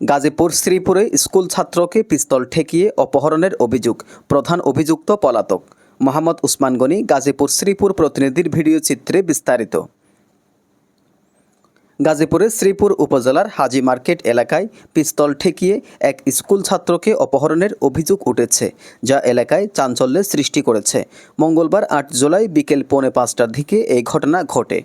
Gazipur, শ্রীপুরে school ছাত্রকে পিস্তল ঠেকিয়ে অপহরণের অভিযোগ। প্রধান অভিযুক্ত পলাতক। মোহাম্মদ উসমান গনি, গাজীপুর, শ্রীপুর প্রতিনিধির ভিডিও চিত্রে বিস্তারিত। গাজীপুরের শ্রীপুর উপজেলার হাজি মার্কেট এলাকায় পিস্তল ঠেকিয়ে এক স্কুল ছাত্রকে অপহরণের অভিযোগ উঠেছে, যা এলাকায় চাঞ্চল্যের সৃষ্টি করেছে। মঙ্গলবার আট জুলাই বিকেল পৌনে পাঁচটার দিকে এই ঘটনা ঘটে।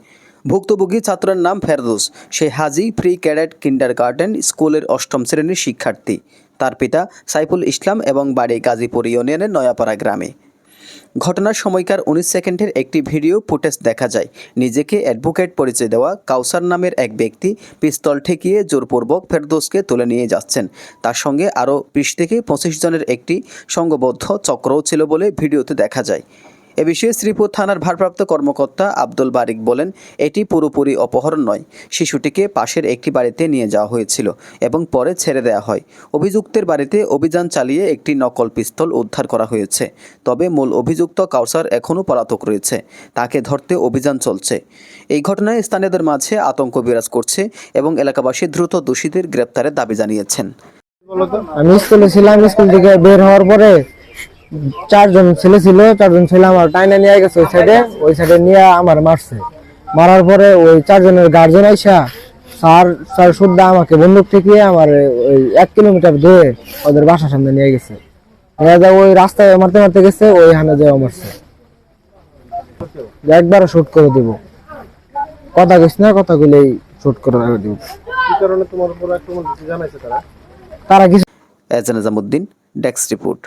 ভুক্তভোগী ছাত্রের নাম ফেরদোস। সে Haji free cadet kindergarten স্কুলের অষ্টম শ্রেণির শিক্ষার্থী। তার পিতা সাইফুল ইসলাম এবং বাড়ি গাজীপুর ইউনিয়নের নয়াপাড়া গ্রামে। ঘটনার সময়কার উনিশ সেকেন্ডের একটি ভিডিও ফুটেজ দেখা যায়। নিজেকে অ্যাডভোকেট পরিচয় দেওয়া কাউসার নামের এক ব্যক্তি পিস্তল ঠেকিয়ে জোরপূর্বক ফেরদোসকে তুলে নিয়ে যাচ্ছেন। তার সঙ্গে আরও বিশ থেকে পঁচিশ জনের একটি সংঘবদ্ধ চক্রও ছিল বলে ভিডিওতে দেখা যায়। এ বিষয়ে শ্রীপুর থানার ভারপ্রাপ্ত কর্মকর্তা আব্দুল বারিক বলেন, এটি পুরোপুরি অপহরণ নয়, শিশুটিকে পাশের একটি বাড়িতে নিয়ে যাওয়া হয়েছিল এবং পরে ছেড়ে দেওয়া হয়। অভিযুক্তের বাড়িতে অভিযান চালিয়ে একটি নকল পিস্তল উদ্ধার করা হয়েছে, তবে মূল অভিযুক্ত কাউসার এখনও পলাতক রয়েছে, তাকে ধরতে অভিযান চলছে। এই ঘটনায় স্থানীয়দের মাঝে আতঙ্ক বিরাজ করছে এবং এলাকাবাসী দ্রুত দোষীদের গ্রেপ্তারের দাবি জানিয়েছেন। আমি স্কুলে ছিলাম, স্কুল থেকে বের হওয়ার পরে চারজন ছেলে ছিল চারজন ছেলে আমার টাইনা নিয়ে গেছে ওই সাইডে ওই সাইডে নিয়ে আমার মারছে। মারার পরে ওই চারজনের গার্জেন আইসা স্যার স্যার শুদ্ধ আমাকে বন্দুক ঠেকিয়ে আমার ওই এক কিলোমিটার দূরে ওদের বাসার সামনে নিয়ে গেছে। যা ওই রাস্তায় মারতে মারতে গেছে ওই হানে যাওয়া মারছে। একবার শুট করে দিব। কথা কইস না কথা গুলোই শুট করে দিব। কি কারণে তোমার উপর আক্রমণ জানাইছে তারা? তারা কিছু এজান নিজামুদ্দিন ডেস্ক রিপোর্ট